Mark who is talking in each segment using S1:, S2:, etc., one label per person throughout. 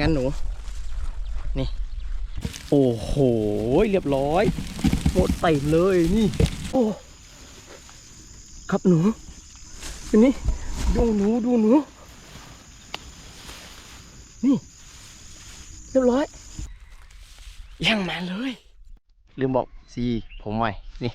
S1: งานหนู นี่ โอ้โห เรียบร้อย หมดเต็มเลยนี่ โอ้ ครับหนูนนี้ดูหนูดูหนู นี่ เรียบร้อยยังมาเลย ลืมบอกสีผมไว้นี่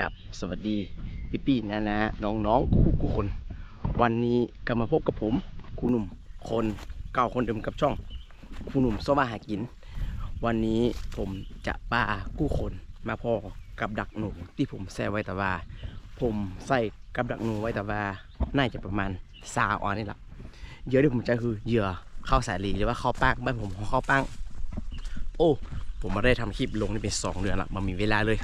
S1: กับสวัสดีพี่พี่ๆนะนะน้องน้องๆคู่คน วันนี้ก็มาพบกับผมครูหนุ่มคนเก่าคนเดิมกับช่องครูหนุ่มสมาหากิน วันนี้ผมจะป้ากู้คนมาพอกับดักหนูที่ผมแซ่ไว้แต่ว่า ผมใส่กับดักหนูไว้แต่ว่าน่าจะประมาณซาออนนี่แหละเหยื่อที่ผมใช้คือเหยื่อข้าวสาลีหรือว่าข้าวป้งบ้านผมข้าวป้งโอ้ผมมาได้ทำคลิปลงนี่เป็นสองเดือนละมันมีเวลาเลย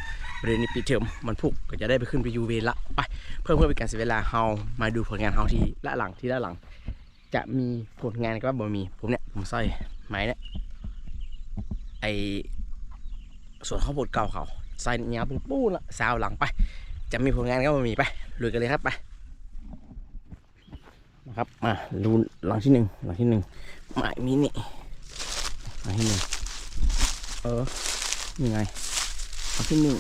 S1: เรียนในปีเทอมมันพุกก็จะได้ไปขึ้นไปยูเวละไปเพื่อเพื่อเป็นการเสียเวลาเฮามาดูผลงานเฮาที่ละหลังที่ละหลัง จะมีผลงานก็บ่มีผมเนี่ยผมใส่ไม้เนี่ยไอส่วนข้าวโพดเก่าเขาใส่เนี้ยปูปูละสาวหลังไป จะมีผลงานก็บ่มีไปลุยกันเลยครับไปนะครับมาดูหลังที่หนึ่งหลังที่หนึ่งไม้มินิหลังที่หนึ่งเออยังไงอันที่หนึ่ง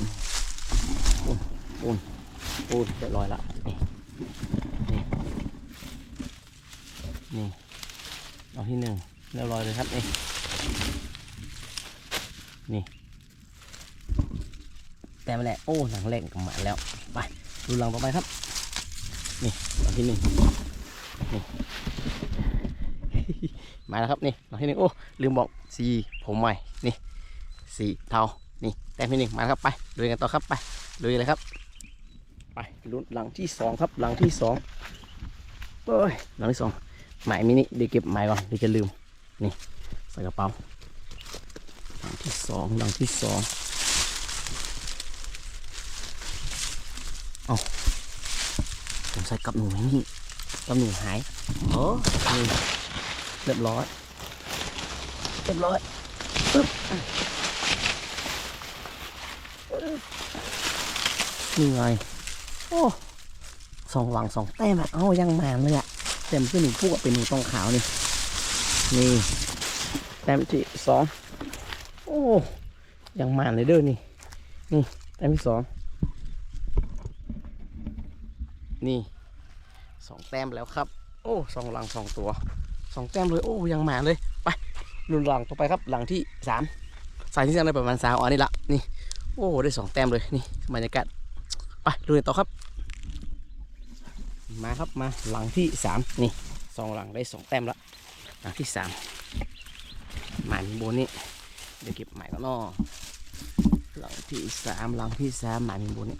S1: ปูนปูนปูนเรียบร้อยละนี่นี่นี่เอาที่หนึ่งเรียบร้อยเลยครับนี่นี่แต่มาแหละโอ้หนังแหล่งกับหมาแล้วไปดูหลังต่อไปครับ นี่เอาที่หนึ่งนี่มาแล้วครับนี่เอาที่หนึ่งโอ้ลืมบอกสีผมใหม่นี่สีเทา แต้มที่หนึ่งมาครับไปลุยกันต่อครับไปลุยเลยครับ ไปลุ้นหลังที่สองครับหลังที่สองเอ้ยหลังที่สองหมายมินิเดี๋ยวเก็บหมายก่อนเดี๋ยวจะลืมนี่ใส่กระเป๋าหลังที่สองหลังที่สองเอาผมใส่กับหนูนี่กับหนูหายโอ้นี่เรียบร้อยเรียบร้อยปึ๊บ นี่ไงโอ้สองหลังสองแต้มอะเอ้ายังมนเลยอะเต็มขึ้นหนึ่งพวกเป็นหนึ่งตองขาวนี่นี่แต้มที่สองโอ้ยังมนเลยเด้อนี่นี่แต้มที่สองนี่สองแต้มแล้วครับ โอ้สองหลังสองตัวสองแต้มเลยโอ้ยังมนเลยไปรุ่นหลังต่อไปครับหลังที่สามสายที่สามได้ประมาณสามอ๋อนี่ละนี่โอ้ได้สองแต้มเลยนี่บรรยากาศ ไปดูต่อครับ มาครับมาหลังที่สามนี่สองหลังได้สองแต้มละหลังที่สามหมายมีโบนนี่เดี๋ยวเก็บหมายก่อนอหลังที่สามหลังที่สามหมายมีโบนนี่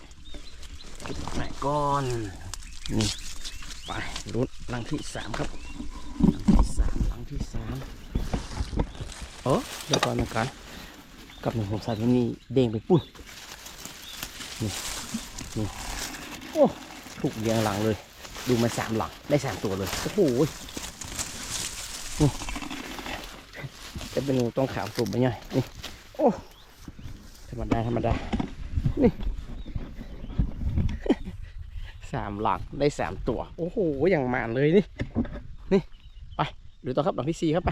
S1: เก็บหมายก่อนนี่ไปลุ้นหลังที่สามครับหลังที่สามหลังที่สามเออเดี๋ยวก่อนนะครับกับหนึ่งผมใส่ที่นี่เด้งไปปุ้นนี่ โอ้ถูกเรียงหลังเลย ดูมาสามหลังได้สามตัวเลยโอ้โหจะเป็นงูต้องขาวตัวใบใหญ่นี่โอ้ธรรมดาธรรมดานี่สามหลังได้สามตัว โอ้โหอย่างมานเลยนี่นี่ไปดูต่อครับหลังที่สี่ครับไป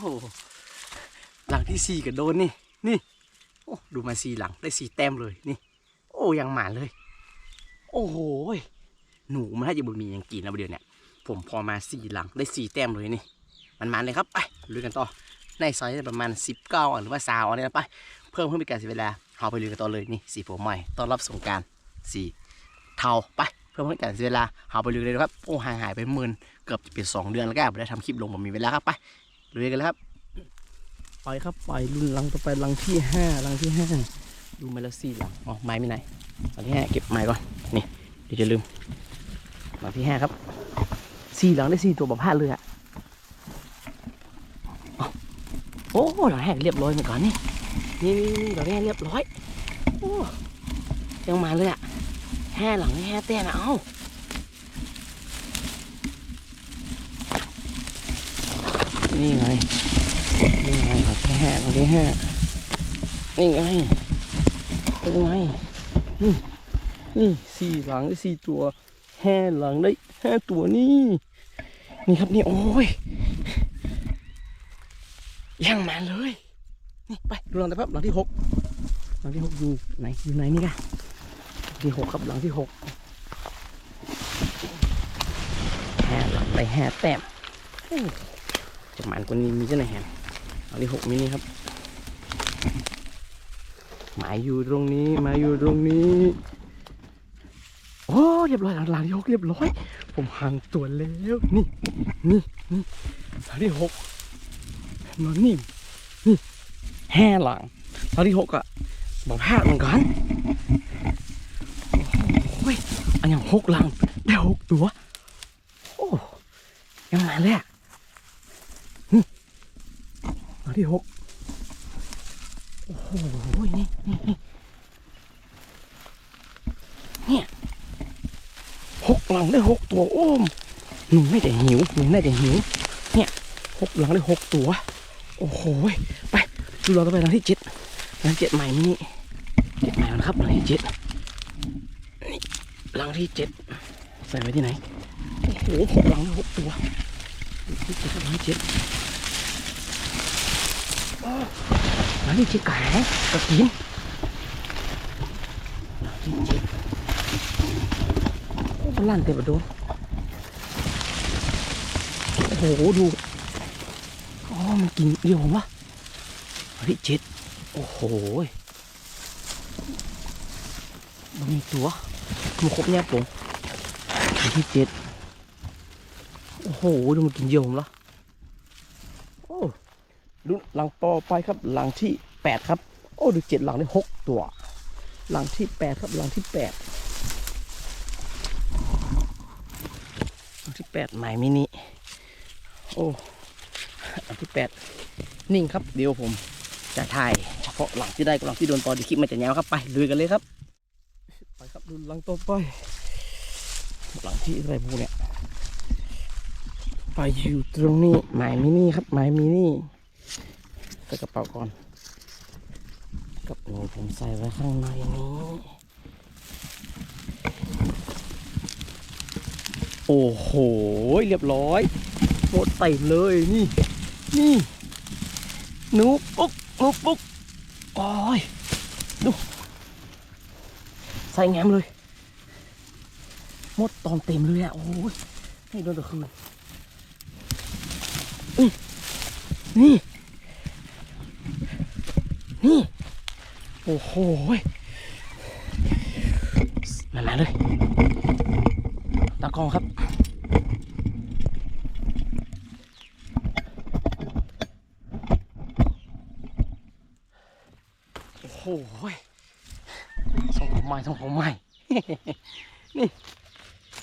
S1: โหหลังที่สี่ก็โดนนี่ นี่โอ้ดูมาสี่หลังได้สี่แต้มเลยนี่ โอ้ยังหมานเลย โอ้โหหนูมันถ้าจะบุมีอย่างกินแล้วเดี๋ยวเนี่ยผมพอมาสี่หลังได้สี่แต้มเลยนี่ มันมันเลยครับไปลุยกันต่อในซอยประมาณสิบเก้าหรือว่าสาวเนี่ยไปเพิ่มเพิ่มเป็นการเสียเวลาเราไปลุยกันต่อเลยนี่สีผมใหม่ต้อนรับสงการสีเทาไปเพื่อไม่ให้การเสียเวลาเราไปลุยเลยนะครับโอ้ห่างหายไปหมื่นเกือบจะเป็นสองเดือนแล้วก็ไม่ได้ทำคลิปลงผมมีเวลาครับไป ลุยกันเลยครับไปครับไปรุ่นลังต่อไปลังที่ห้าลังที่ห้าดูมาแล้วสี่หลังอ๋อไม้ไม่ไหนลังที่ห้าเก็บไม้ก่อน นี่เดี๋ยวจะลืมลังที่ห้าครับสี่หลังได้สี่ตัวแบบพลาดเลยอะอ๋อโอ้หลังแหกเรียบร้อยเหมือนกันนี่นี่นี่หลังแหกเรียบร้อยโอ้ยังมาเลยอะห้าหลังนี่ห้าแต้มอะเอ้า นี่ไง นี่ไงหลังที่ห้าหลังที่ห้านี่ไงเป็นไงนี่นี่สี่หลังได้สี่ตัวห้าหลังได้ห้าตัวนี่ นี่ครับนี่โอ้ยยังมาเลย นี่ไปดูหลังแต่พับหลังที่หกหลังที่หกอยู่ไหนอยู่ไหนนี่กันที่หกครับหลังที่หกห้าหลังได้ห้าแต้ม จะหมันกว่านี้มีเจ้าไหนแฮมอันที่หกมินิครับ หมายอยู่ตรงนี้หมายอยู่ตรงนี้ โอ้เรียบร้อยหลังที่หกเรียบร้อย ผมห่างตัวแล้วนี่นี่นี่หลังที่หกนอนนิ่มนี่แห่หลังหลังที่หกอะบอกพลาดเหมือนกันโอ้ยอันอย่างหกหลังได้หกตัวโอ้ยังมาเลยอะ หลัง ที่หกโอ้โหนี่นี่นี่เนี่ยหกหลังได้หกตัวโอ้มหนูไม่ได้หิวหนูไม่ได้หิว เนี่ยหกหลังได้หกตัว โอ้โหไปดูเราต่อไปหลังที่เจ็ดหลังที่เจ็ดใหม่นี่เจ็ดใหม่นะครับหลังที่เจ็ดนี่หลังที่เจ็ดใส่ไว้ที่ไหนโอ้โหหกหลังได้หกตัวหลังที่เจ็ดครับหลังที่เจ็ด หลังที่เจ็ดกะแหกะกินหลังที่เจ็ดโอ้ลั่นเต็มไปโดนโอ้โหดูอ๋อมันกินเดียวมวะหลังที่เจ็ดโอ้โหมันมีตัวมันครบแน่ผมที่เจ็ดโอ้โหดูมันกินเดียวผมละโอ้ดูหลังต่อไปครับหลังที่ แปดครับ โอ้ดูเจ็ดหลังได้หกตัว หลังที่แปดครับหลังที่แปดหลังที่แปดใหมายมินิโอ้หลังที่แปดนิ่งครับเดี๋ยวผมจะถ่ายเฉพาะหลังที่ได้กับหลังที่โดนต่อดีคลิปมันจะยาวครับไปลุยกันเลยครับไปครับดูหลังต่อไปหลังที่ไรพวกเนี่ยไปอยู่ตรงนี้หมายมินิครับหมายมินิใส่กระเป๋าก่อน กับหนูผมใส่ไว้ข้างในนี้ โอ้โห เรียบร้อยหมดใส่เลยนี่ นี่หนูปุ๊กหนูปุ๊กโอ้ยดู ใส่แงมเลยหมดตอนเต็มเลยอะ โอ้ยให้โดนตะคืนนี่ นี่ โอ้โหยมามาเลย ตากล้องครับ โอ้โหส่งผมใหม่ส่งผมใหม่ นี่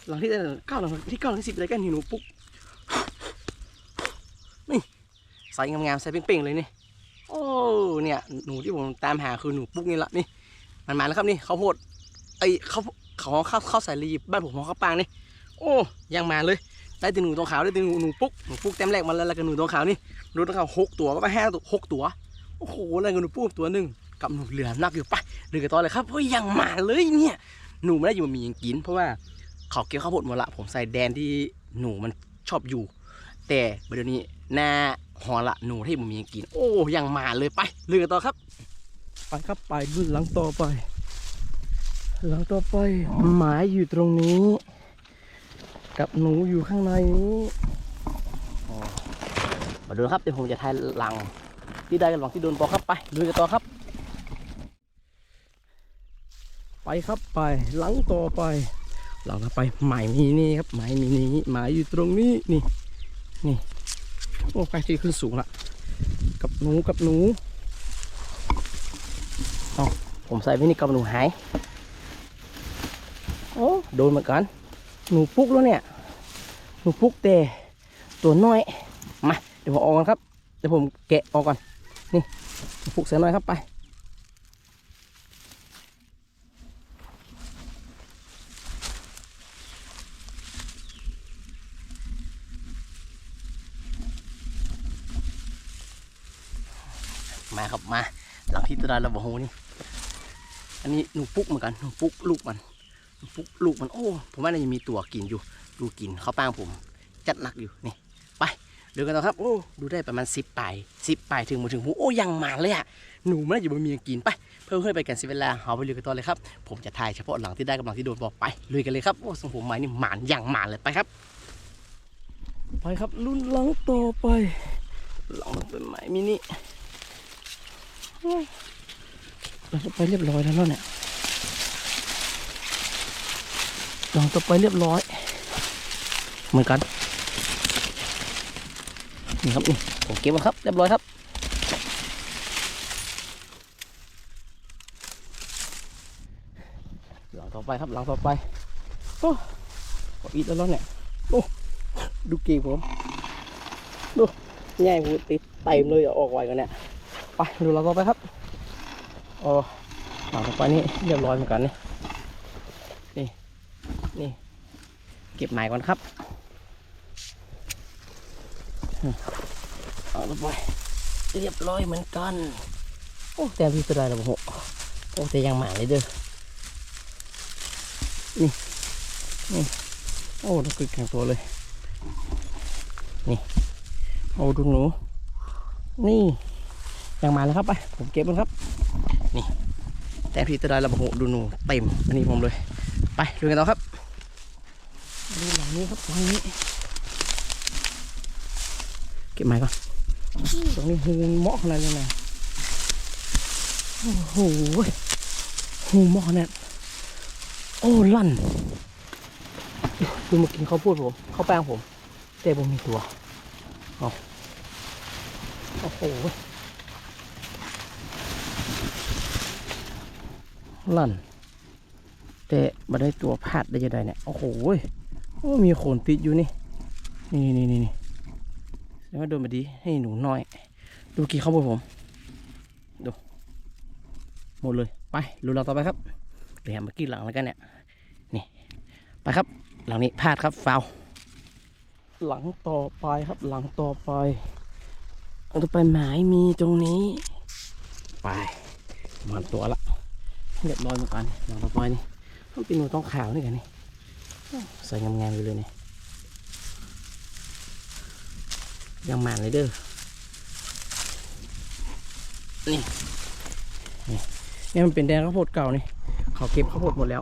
S1: หลังที่เก้าหลังที่เก้าหลังที่สิบอะไรกันนี่หนูปุ๊กนี่ใส่งามๆใส่เป้งๆเลยนี่ เนี่ยหนูที่ผมตามหาคือหนูปุ๊กนี่ละนี่มันมาแล้วครับนี่เขาโพดไอ้ข้าเขาข้าวข้าวสายรีบบ้านผมของข้าวปางนี่โอ้ยังมาเลยได้ตีหนูตรงขาวได้ตีหนูหนูปุ๊กหนูปุ๊กเต็มแรกมาแล้วแล้วก็หนูตรงขาวนี่หนูตรงขาวหกตัวก็ไปห้าตัวหกตัวโอ้โหแล้วก็หนูปุ๊กตัวหนึ่งกับหนูเหลือนักอยู่ไปเดือกันต่อเลยครับเฮ้ยยังมาเลยเนี่ยหนูไม่ได้อยู่มียังกิน เพราะว่าเขาเกี่ยวข้าวโพดหมดละผมใส่แดนที่หนูมันชอบอยู่ แต่เดี๋ยวนี้หน้าหอละหนูที่ผมมีกิน โอ้ยังมาเลยไปเรือกันต่อครับ ไปครับไปรุ่นหลังต่อไป หลังต่อไปหมายอยู่ตรงนี้ กับหนูอยู่ข้างในนี้อ๋อมาดูนะครับเดี๋ยวผมจะทายหลังที่ได้กับหลังที่โดนต่อครับไปลุยกันต่อครับ ไปครับไปหลังต่อไปหลังต่อไปหมายมีนี่ครับหมายมีนี้หมายอยู่ตรงนี้นี่ นี่ โอ้ใกล้ที่ขึ้นสูงละ กับหนูกับหนูเอาผมใส่ไว้นี่กับหนูหาย โอ้โดนเหมือนกัน หนูปุ๊กแล้วเนี่ย หนูปุ๊กแต่ตัวน้อย มา เดี๋ยวผมออกก่อนครับ เดี๋ยวผมแกะออกก่อน นี่หนูปุ๊กเสียน้อยครับไป มาครับมาาเราบอกโหนี่ อันนี้หนูปุ๊กเหมือนกันหนูปุ๊กลูกมันหนูปุ๊กลูกมันโอ้ ผมว่าน่าจะมีตัวกินอยู่ ดูกินเขาป้างผม จัดหนักอยู่นี่ไปเดินกันต่อครับ โอ้ ดูได้ประมาณสิบปลายสิบปลายถึงมาถึงหูโอ้ยังมาเลยอะหนูมันน่าจะบ่มียกินไป เพิ่มเพื่อไปกันสิเวลาเอาไปลุยกันต่อเลยครับ ผมจะถ่ายเฉพาะหลังที่ได้กับหลังที่โดนบอกไปลุยกันเลยครับ โอ้สมผมไม้นี่หมานอย่างหมานเลยไปครับ ไปครับรุ่นหลังต่อไปหลังมันเป็นไม้มินิ ไปเรียบร้อยแล้วเนี่ยลองต่อไปเรียบร้อย เหมือนกันนี่ครับนี่ผมเก็บมาครับ เรียบร้อยครับหลังต่อไปครับหลังต่อไปโอ้ขออีกแล้วเนี่ยโอ้ดูเก่งผมดูใหญ่หูติดเต็มเลยอออกไวกันเนี่ยไปดูเราต่อไปครับ โอ้หลังไปนี่เรียบร้อยเหมือนกันนี่นี่นี่ เก็บหมายก่อนครับเอาต่อไปเรียบร้อยเหมือนกัน โอ้แต่พี่ตัวใดเราบอกโอ้แต่ยังหมาเลยเด้อนี่นี่โอ้ดูกึกแข็งตัวเลย นี่โอ้ดูหนู นี่ยังมาแล้วครับไปผมเก็บมันครับ นี่แต่พี่ตะไดเราบอกโหดูหนูเต็มอันนี้ผมเลย ไปดูกันต่อครับดูหลังนี้ครับหลังนี้เก็บไม้ก่อนตรงนี้หูเหมาะขนาดนี้นะโอ้โหหูเหมาะขนาดโอ้ลั่นดูมากินข้าวโพดผมข้าวแป้งผมแต่ผมมีตัวเอาโอ้โห ลั่น แต่มาได้ตัวพาดได้ยังไงเนี่ย โอ้โหโอ้มีโขนติดอยู่นี่ นี่นี่นี่นี่แล้วโดนมาดีให้หนูน้อย ดูกี่ข้าวโพดผม ดู หมดเลย ไปดูเราต่อไปครับเดี๋ยวมากี้หลังแล้วกันเนี่ย นี่ ไปครับ หลังนี้พลาดครับฟาวหลังต่อไปครับ หลังต่อไปหลังต่อไปหมายมีตรงนี้ ไป มันตัวละ เรียบร้อยเหมือนกันหลังต่อไปนี่ต้องเป็นหนูต้องขาวนี่กันนี่ใส่งามๆไปเลยนี่ยังหมานเลยเด้อนี่นี่นี่มันเป็นแดนข้าวโพดเก่านี่เขาเก็บข้าวโพดหมดแล้ว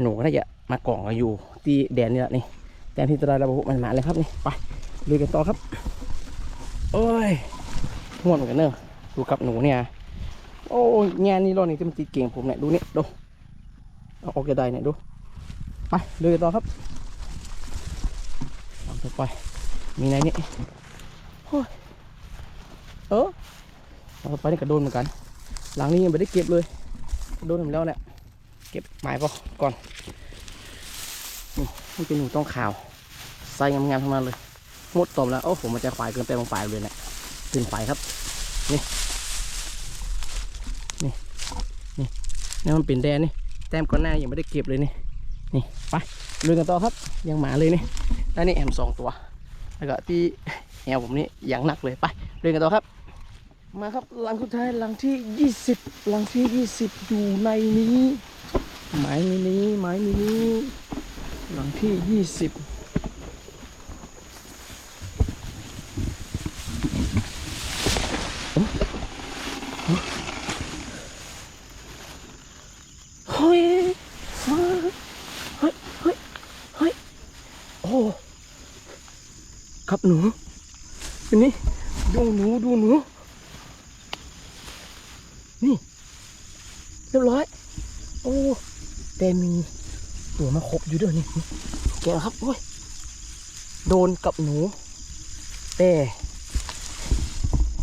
S1: หนูก็น่าจะมากล่องกันอยู่ที่แดนนี่แหละนี่แดนที่ตราระบุมันมาเลยครับนี่ไปลุยกันต่อครับ โอ้ยง่วงเหมือนกันเนอะดูกับหนูเนี่ย โอ้ยงานนี้รอบนี้จะมันติดเก่งผมเนี่ยดูนี่ดูเอาออกจะได้เนี่ยดู ไปเลยต่อครับลองต่อไป มีไหนนี่โอ้ยเออลองต่อไปนี่กระโดนเหมือนกัน หลังนี้ยังไม่ได้เก็บเลยโดนผมแล้วเนี่ยเก็บหมายปะก่อนนี่เป็นหนูต้องขาวใส่งามๆทั้งนั้นเลยหมดตมแล้วโอ้ผมมันจะควายเกินไปบางฝ่ายเลยเนี่ยขึ้นไปครับ นี่ นี่มันเป็นแดนนี่แต้มก่อนหน้ายังไม่ได้เก็บเลยนี่นี่ไปลุยกันต่อครับยังหมาเลยนี่แล้วนี่แอมสองตัว แล้วก็ที่แอวผมนี่ยังหนักเลยไปลุยกันต่อครับ มาครับหลังสุดท้ายหลังที่ 20หลังที่ 20 อยู่ในนี้ หมายนี้หมายนี้หลังที่ 20เฮ้ยเฮ้ยเฮ้ยเฮ้ยเฮ้ยโอ้ครับ หนูอันนี้ดูหนูดูหนู นี่ เรียบร้อย โอ้แต่มีตัวมาครบอยู่ด้วยนี่แกครับโอ้ยโดนกับหนู แต่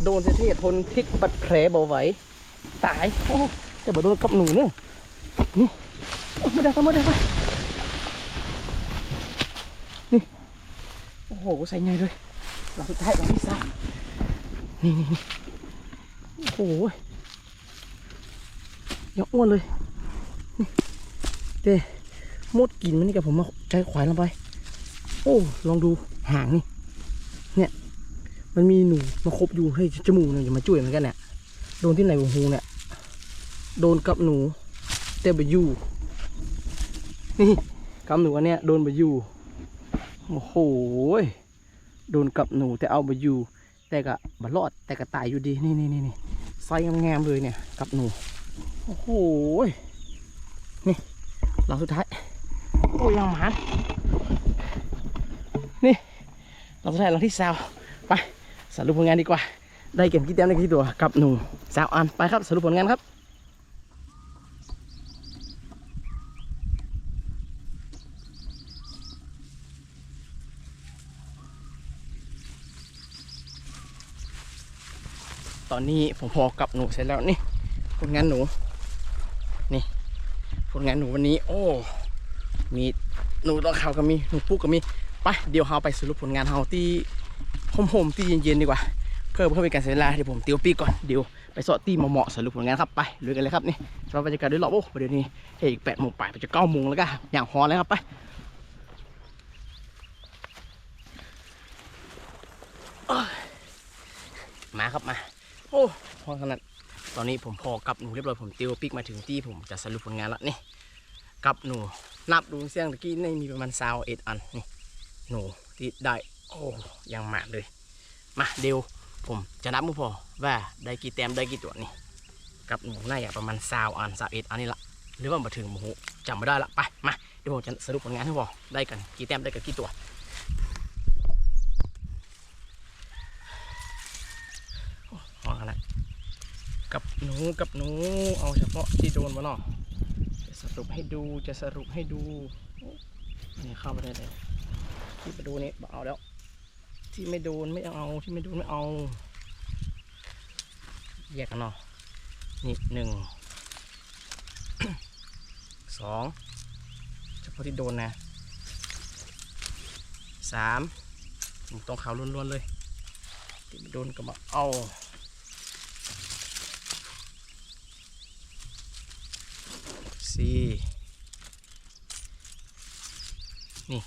S1: โดนเสียทนพิษบัดแผลเบาไหวตายโอ้แต่บ่โดนกับหนูเนี่ยนี่โอ้ไม่ได้ไม่ได้ครับนี่ โอ้โหใส่ไงเลยหลังสุดท้ายหลังที่สามนี่นี่โอ้โหยังอ้วนเลยนี่เต้มดกินมันนี่กับผมมาใจขวายลงไป โอ้ลองดูหางนี่เนี่ย มันมีหนูมาคบอยู่ให้จมูกเนี่ยอย่ามาจุ่ยเหมือนกันเนี่ยโดนที่ไหนวงหูเนี่ยโดนกับหนูแต่ไปอยู่นี่กับหนูอันเนี้ยโดนไปอยู่ โอ้โหโดนกับหนูแต่เอาไปอยู่ แต่ก็บรอดแต่ก็ตายอยู่ดีนี่นี่นี่นี่ไซส์งามๆเลยเนี่ยกับหนู โอ้โหนี่หลังสุดท้ายโอ้ยยังหมานนี่หลังสุดท้ายหลังที่สาวไปสรุปผลงานดีกว่า ได้เก็บกี่แต้มได้กี่ตัวกับหนูสาวอันไปครับสรุปผลงานครับ ตอนนี้ผมพอกับหนูเสร็จแล้วนี่ผลงานหนู นี่ผลงานหนูวันนี้ โอ้ มีหนูต้องเขาวก็มีหนูปุ๊กก็มีไปเดี๋ยวเราไปสรุปผลงานเราที่ห่มๆที่เย็นๆดีกว่า เพื่อเพื่อเป็นการเสียเวลาเดี๋ยวผมเตียวปีก่อนเดี๋ยวไปสอดตีเหมาะๆสรุปผลงานครับไปลุยกันเลยครับนี่สำหรับบรรยากาศด้วยรอโอ้เดี๋ยวนี้เฮ้ยอีกแปดโมงไปไปจะเก้าโมงแล้วก็อย่างฮอแล้วครับไปมาครับมา โอ้พอขนาดตอนนี้ผมพอกับหนูเรียบร้อยผมติวปิกมาถึงที่ผมจะสรุปผลงานล้วนี่กับหนูนับดูเสียงตะกี้นี่มีประมาณซาวเอ็ดอันนี่หนูที่ได้โอ้ยังหมาดเลยมาเดี๋ยวผมจะนับมือพอว่าได้กี่แต้มได้กี่ตัวนี่กับหนูน่าจะประมาณซาวอันซาวเอ็ดอันนี้ละหรือว่ามาถึงโมโหจำไม่ได้ละไปมาเดี๋ยวผมจะสรุปผลงานให้พอได้กันกี่แต้มได้กันกี่ตัว พอกันละกับหนูกับหนูเอาเฉพาะที่โดนมาเนาะจะสรุปให้ดูจะสรุปให้ดูนี่เข้าไปได้เลยที่ไปดูนี่เอาแล้ว ที่ไม่โดนไม่เอาที่ไม่โดนไม่เอา แยกกันเนาะนี่หนึ่งสองเฉพาะที่โดนนะสามตรงเขาล้วนๆเลย ที่ไม่โดนก็มาเอา สี่นี่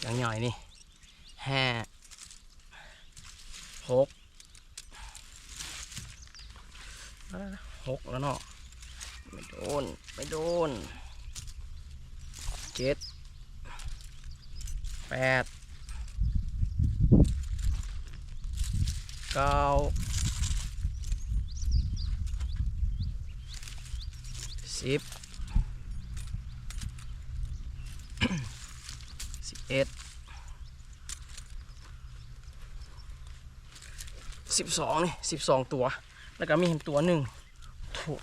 S1: อย่างหน่อยนี่ห้าหกหกแล้วเนาะไม่โดน ไม่โดนเจ็ดแปดเก้าสิบ สิบเอ็ด สิบสองนี่สิบสองตัว แล้วก็มีเห็นตัวหนึ่ง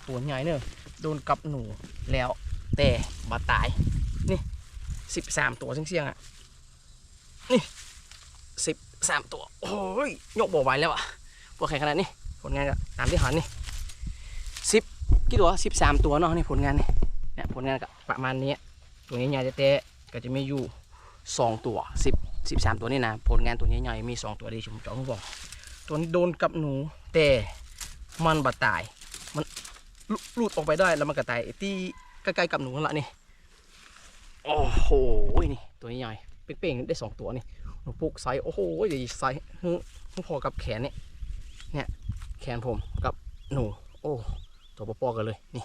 S1: ตัวใหญ่เนอะโดนกับหนูแล้วแต่บาตาย นี่สิบสามตัวเสี่ยงๆอะ นี่สิบสามตัว โอ้ยยกบ่ไหวแล้วอะพวกแข่งขนาดนี้ ผลงานก็ตามที่หันนี่สิบกี่ตัวสิบสามตัวเนาะนี่ผลงานนี่เนี่ยผลงานก็ประมาณนี้ ตัวใหญ่ๆเตะก็จะมีอยู่สองตัวสิบสิบสามตัวนี่นะ ผลงานตัวใหญ่ๆมีสองตัวดีผมจะบอก ตัวนี้โดนกับหนู แต่มันบาดตาย มันลุหลุดออกไปได้แล้วมันก็ตายที่ใกล้ๆกับหนูนั่นแหละนี่โอ้โหนี่ตัวใหญ่ๆเป้งๆได้สองตัวนี่หนูปุกไซส์โอ้โหใหญ่ไซส์ฮึพอกับแขนเนี่ยเนี่ยแขนผมกับหนู โอ้ตัวปอๆกันเลยนี่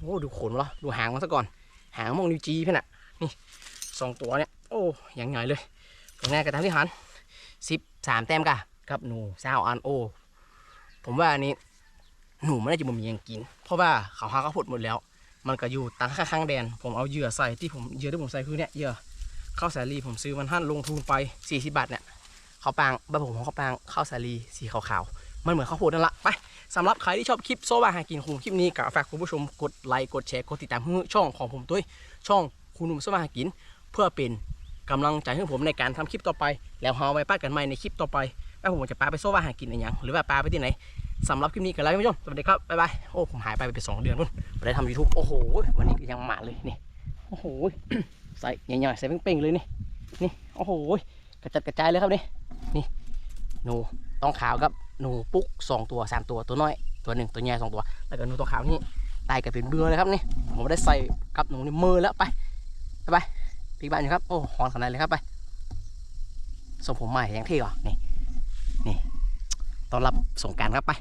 S1: โอ้ดูขนวะดูหางมันซะก่อน หางมองนิวจีเพื่อนอะนี่สองตัวเนี่ยโอ้ยังไงเลยผลงานกระทำที่หันสิบสามแต้มกะ กับหนูซาวอันโอ ผมว่าอันนี้ หนูไม่ได้จะบ่มีหยังกิน เพราะว่าเขาหาข้าวโพดหมดแล้ว มันก็อยู่ตั้งข้างๆแดน ผมเอาเหยื่อใส่ที่ผมเหยื่อที่ผมใส่คือเนี่ยเหยื่อข้าวสาลีผมซื้อมันหั่นลงทุนไป40บาทเนี่ยข้าวปางบ้านผมของข้าวปางข้าวสาลีสีขาวๆมันเหมือนข้าวโพดนั่นละไปสำหรับใครที่ชอบคลิปโซวาหากินของคลิปนี้ก็ฝากคุณผู้ชมกดไลค์กดแชร์กดติดตามช่องของผมด้วยช่องคุณหนุ่มโซวาหากิน เพื่อเป็นกำลังใจให้ผมในการทำคลิปต่อไป แล้วเราไปป้ากันใหม่ในคลิปต่อไป ว่าผมจะปลาไปโซวาหากินอะไรย่างหรือว่าปลาไปที่ไหนสำหรับคลิปนี้กันแล้วคุณผู้ชมสวัสดีครับบ๊ายบายโอ้ผมหายไปเป็นสองเดือนนู่นไม่ได้ทำยูทูบโอ้โหวันนี้ยังหมาเลยนี่โอ้โหใส่ใหญ่ๆใส่เป้งๆเลยนี่นี่โอ้โหกระจัดกระจายเลยครับนี่นี่หนูต้องขาวกับหนูปุ๊กสองตัวสามตัวตัวน้อยตัวหนึ่งตัวใหญ่สองตัวแล้วก็หนูตัวขาวนี่ตายกันเป็นเบื่อเลยครับนี่ผมได้ใส่กับหนูนี่มือแล้วไปไปไปปีกบ้านอยู่ครับโอ้หอนขนาดเลยครับไปส่งผมใหม่ยังเท่ก่อนี่ นี่ต้อนรับสงการครับไป